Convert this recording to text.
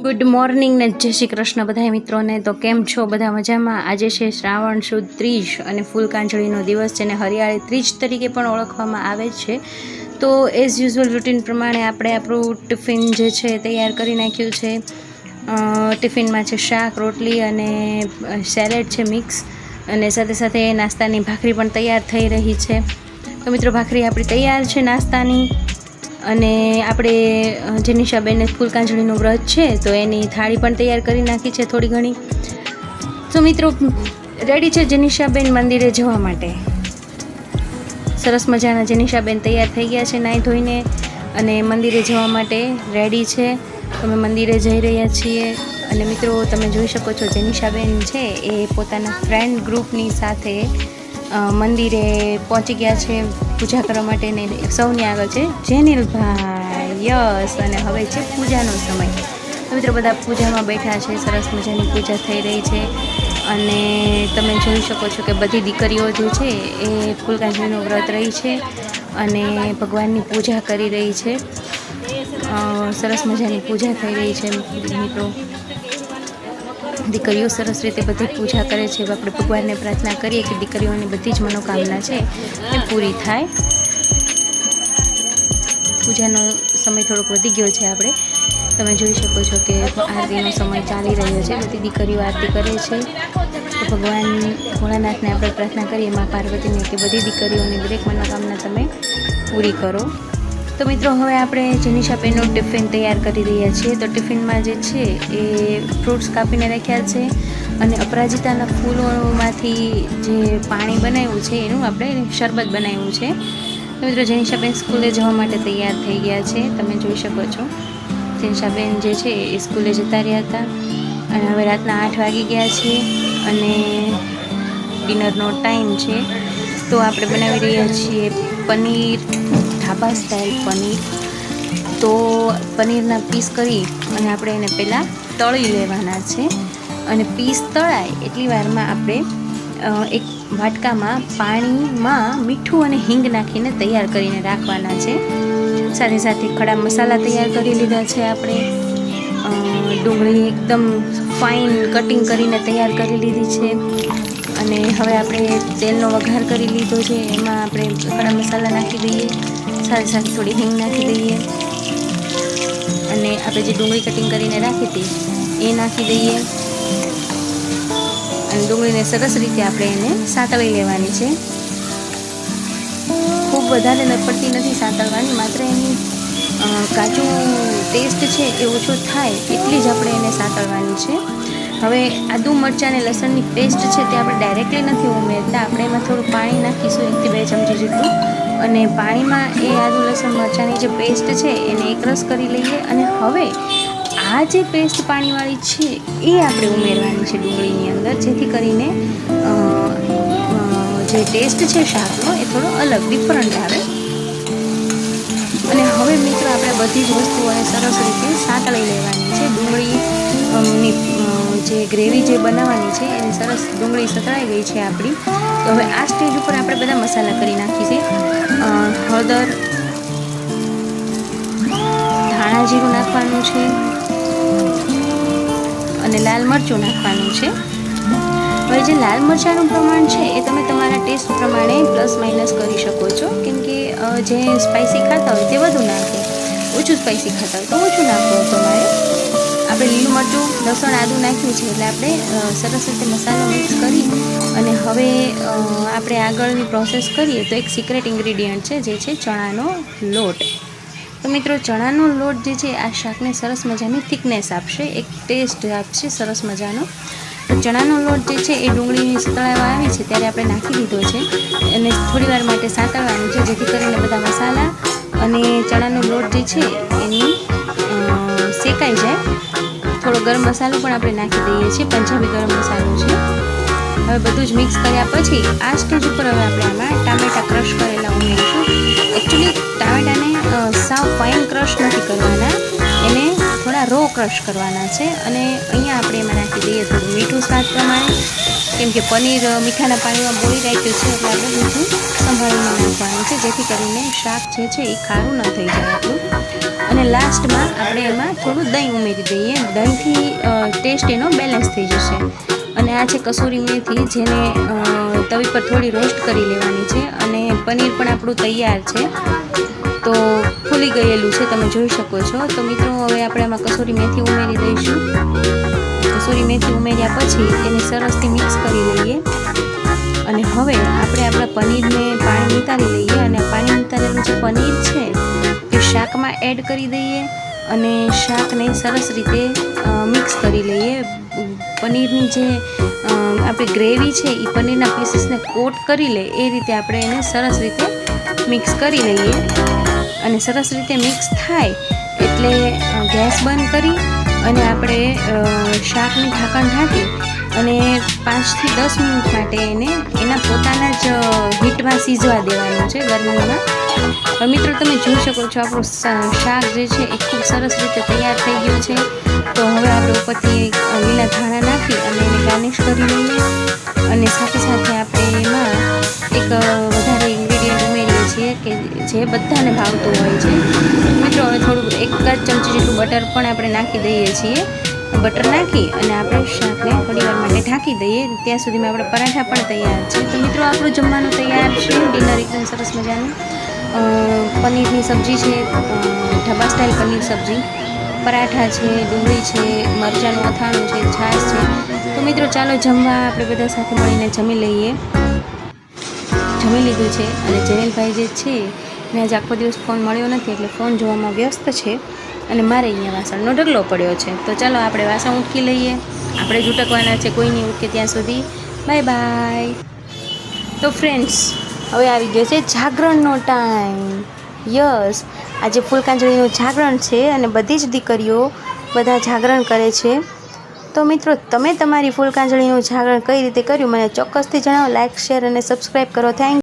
Good morning ને જય શ્રી કૃષ્ણ બધા મિત્રોને. તો કેમ છો? બધા મજામાં? આજે છે શ્રાવણ સુદ ત્રીજ અને ફૂલકાંજળીનો દિવસ જેને હરિયાળી ત્રીજ તરીકે પણ ઓળખવામાં આવે છે. તો એઝ યુઝ્યુઅલ રૂટીન પ્રમાણે આપણે આપણું ટિફિન જે છે તૈયાર કરી નાખ્યું છે. ટિફિનમાં છે શાક, રોટલી અને સેલેડ છે મિક્સ અને સાથે સાથે નાસ્તાની ભાખરી પણ તૈયાર થઈ રહી છે. તો મિત્રો, ભાખરી આપણી તૈયાર છે નાસ્તાની. અને આપણે અ, જેનિશાબેનને ફૂલ કાંજળીનું વ્રત છે તો એની થાળી પણ તૈયાર કરી નાખી છે થોડી ઘણી. તો મિત્રો રેડી છે જેનિશાબેન મંદિરે જવા માટે? સરસ મજાના જેનિશાબેન તૈયાર થઈ ગયા છે નાહી ધોઈને અને મંદિરે જવા માટે રેડી છે. અમે મંદિરે જઈ રહ્યા છીએ અને મિત્રો તમે જોઈ શકો છો જેનિશાબેન છે એ પોતાના ફ્રેન્ડ ગ્રુપની સાથે મંદિરે પહોંચી ગયા છે પૂજા કરવા માટે ને સૌની આગળ છે જેનિલભાઈ. યસ, અને હવે છે પૂજાનો સમય. તો મિત્રો બધા પૂજામાં બેઠા છે, સરસ મજાની પૂજા થઈ રહી છે. અને તમે જોઈ શકો છો કે બધી દીકરીઓ જે છે એ ફૂલકાંજીનું વ્રત રહી છે અને ભગવાનની પૂજા કરી રહી છે. સરસ મજાની પૂજા થઈ રહી છે મિત્રો. દીકરીઓ સરસ રીતે બધી પૂજા કરે છે. આપણે ભગવાનને પ્રાર્થના કરીએ કે દીકરીઓની બધી જ મનોકામના છે એ પૂરી થાય. પૂજાનો સમય થોડોક વધી ગયો છે આપણે. તમે જોઈ શકો છો કે આરતીનો સમય ચાલી રહ્યો છે. બધી દીકરીઓ આરતી કરે છે. ભગવાન ભોળાનાથને આપણે પ્રાર્થના કરીએ, મા પાર્વતીને કે બધી દીકરીઓની દરેક મનોકામના તમે પૂરી કરો. તો મિત્રો, હવે આપણે જેનિશાબેનનું ટિફિન તૈયાર કરી રહ્યા છીએ. તો ટિફિનમાં જે છે એ ફ્રૂટ્સ કાપીને રાખ્યા છે અને અપરાજિતાના ફૂલોમાંથી જે પાણી બનાવ્યું છે એનું આપણે શરબત બનાવ્યું છે. તો મિત્રો જેનિશાબેન સ્કૂલે જવા માટે તૈયાર થઈ ગયા છે. તમે જોઈ શકો છો. જેનિશાબેન જે છે એ સ્કૂલે જતા રહ્યા હતા અને હવે રાતના આઠ વાગી ગયા છે અને ડિનરનો ટાઈમ છે. તો આપણે બનાવી રહ્યા છીએ પનીર ઢાબા સ્ટાઇલ પનીર. તો પનીરના પીસ કરી અને આપણે એને પહેલાં તળી લેવાના છે. અને પીસ તળાય એટલી વારમાં આપણે એક વાટકામાં પાણીમાં મીઠું અને હિંગ નાખીને તૈયાર કરીને રાખવાના છે. સાથે સાથે ખડા મસાલા તૈયાર કરી લીધા છે આપણે. ડુંગળી એકદમ ફાઇન કટિંગ કરીને તૈયાર કરી લીધી છે. અને હવે આપણે તેલનો વઘાર કરી લીધો છે. એમાં આપણે ખડા મસાલા નાખી દઈએ. સાથે સાથે થોડી હિંગ નાખી દઈએ. અને આપણે જે ડુંગળી કટિંગ કરીને રાખી હતી, એ નાખી દઈએ. અને ડુંગળીને સરસ રીતે આપણે એને સાતળી લેવાની છે. ખૂબ વધારે નફડતી નથી સાતળવાની, માત્ર એની કાચું ટેસ્ટ છે એ ઓછો થાય એટલી જ આપણે એને સાતળવાની છે. હવે આદુ મરચાં અને લસણની પેસ્ટ છે તે આપણે ડાયરેક્ટલી નથી ઉમેરતા. આપણે એમાં થોડું પાણી નાખીશું એકથી બે ચમચી જેટલું. અને પાણીમાં એ આદુ લસણ મરચાંની જે પેસ્ટ છે એને એકરસ કરી લઈએ. અને હવે આ જે પેસ્ટ પાણીવાળી છે એ આપણે ઉમેરવાની છે ડુંગળીની અંદર. જેથી કરીને જે ટેસ્ટ છે શાકનો એ થોડો અલગ ડિફરન્ટ આવે. અને હવે મિત્રો આપણે બધી જ વસ્તુઓને સરસ રીતે સાંકળી લેવાની છે ડુંગળી જે ગ્રેવી જે બનાવવાની છે, એની સરસ ડુંગળી સતળાઈ ગઈ છે આપણી. તો હવે આ સ્ટેજ ઉપર આપણે બધા મસાલા કરી નાખી હળદર, ધાણા જીરું નાખવાનું છે, અને લાલ મરચું નાખવાનું છે. હવે જે લાલ મરચાંનું પ્રમાણ છે, એ તમે તમારા ટેસ્ટ પ્રમાણે પ્લસ માઇનસ કરી શકો છો. કેમ કે જે સ્પાઇસી ખાતા હોય તે વધુ નાખે. ઓછું સ્પાઇસી ખાતા હોય તો ઓછું નાખવું તમારે. આપણે લીલું મરચું, લસણ, આદું નાખ્યું છે એટલે આપણે સરસ રીતે મસાલો મિક્સ કરી અને હવે આપણે આગળની પ્રોસેસ કરીએ તો એક સિક્રેટ ઇન્ગ્રીડિયન્ટ છે, જે છે ચણાનો લોટ. તો મિત્રો, ચણાનો લોટ જે છે, આ શાકને સરસ મજાની થિકનેસ આપશે, એક ટેસ્ટ આપશે સરસ મજાનો. ચણાનો લોટ જે છે, એ ડુંગળીની સતળાવા આવી છે, ત્યારે આપણે નાખી દીધો છે અને થોડીવાર માટે સાંતળવાનું છે, જેથી કરીને બધા મસાલા અને ચણાનો લોટ જે છે, એની શેકાઈ જાય. ગરમ મસાલો પણ આપણે નાખી દઈએ છીએ, પંજાબી ગરમ મસાલો છે. હવે બધું જ મિક્સ કર્યા પછી આ સ્ટેજ ઉપર હવે આપણે આમાં ટામેટા ક્રશ કરેલા ઉમેરીશું. એકચ્યુઅલી ટામેટાને સાવ ફાઇન ક્રશ નથી કરવાના. એને થોડા રો ક્રશ કરવાના છે. અને અહીંયા આપણે એમાં નાખી દઈએ થોડું મીઠું સ્વાદ પ્રમાણે. કેમ કે પનીર મીઠાના પાણીમાં બોળી રાખ્યું છે એટલે આપણે મીઠું સંભાળીને નાખવાનું છે, જેથી કરીને શાક જે છે એ ખારું ન થઈ જાય આપણું. અને લાસ્ટમાં આપણે એમાં થોડું દહીં ઉમેરી દઈએ. દહીંથી ટેસ્ટ એનો બેલેન્સ થઈ જશે. અને આ છે કસૂરી મેથી, જેને તવી પર થોડી રોસ્ટ કરી લેવાની છે. અને પનીર પણ આપણું તૈયાર છે. તો ફૂલી ગયેલું છે, તમે જોઈ શકો છો. તો મિત્રો, હવે આપણે આમાં કસૂરી મેથી ઉમેરી દઈશું. કસૂરી મેથી ઉમેર્યા પછી એને સરસથી મિક્સ કરી લઈએ. અને હવે આપણે આપણા પનીરને પાણી નીતારી લઈએ. અને પાણી નીતારેલું જે પનીર છે શાકમાં એડ કરી દઈએ અને શાકને સરસ રીતે મિક્સ કરી લઈએ. પનીરની જે આપણે ગ્રેવી છે એ પનીરના પીસીસને કોટ કરી લે, એ રીતે આપણે એને સરસ રીતે મિક્સ કરી લઈએ. અને સરસ રીતે મિક્સ થાય એટલે ગેસ બંધ કરી અને આપણે શાકને ઢાંકણ ઢાંકી અને પાંચથી દસ મિનિટ માટે એને, એના પોતાના જ હીટમાં સીઝવા દેવાનું છે ગરમીમાં. હવે મિત્રો, તમે જોઈ શકો છો આપણું શાક જે છે એ ખૂબ સરસ રીતે તૈયાર થઈ ગયું છે. તો હવે આપણે ઉપરથી લીલા ધાણા નાખી અને એને ગાર્નિશ કરી લઈએ. અને સાથે સાથે આપણે એમાં એક વધારે ઇન્ગ્રેડિયન્ટ ઉમેરીએ છીએ કે જે બધાને ભાવતું હોય છે. મિત્રો, હવે થોડું એક જ ચમચી જેટલું બટર પણ આપણે નાખી દઈએ છીએ. બટર નાખી અને આપણે શાકને થોડીવાર માટે ઢાંકી દઈએ. ત્યાં સુધીમાં આપણે પરાઠા પણ તૈયાર છે. તો મિત્રો, આપણું જમવાનું તૈયાર છે. ડિનર એકદમ સરસ મજાનું. પનીરની સબ્જી છે ઢાબા સ્ટાઇલ પનીર સબ્જી. પરાઠા છે, ડુંગળી છે, મરચાંનું અથાણું છે, છાશ છે. તો મિત્રો ચાલો જમવા આપણે બધા સાથે મળીને જમી લઈએ. જમી લીધું છે અને જયલભાઈ જે છે, એને આજે આખો દિવસ ફોન મળ્યો નથી એટલે ફોન જોવામાં વ્યસ્ત છે અને મારે અહીંયા વાસણનો ઢગલો પડ્યો છે. તો ચાલો આપણે વાસણ ઉટકી લઈએ. આપણે ઝૂટકવાના છે કોઈ નહીં ઉટકે ત્યાં સુધી. બાય બાય તો ફ્રેન્ડ્સ હવે આવી ગયો છે જાગરણનો ટાઈમ યસ આજે ફૂલકાંજળીનું જાગરણ છે અને બધી જ દીકરીઓ બધા જાગરણ કરે છે. તો મિત્રો, તમે તમારી ફૂલકાંજળીનું જાગરણ કઈ રીતે કર્યું? મને ચોક્કસથી જણાવો. લાઇક શેર અને સબસ્ક્રાઈબ કરો. થેન્ક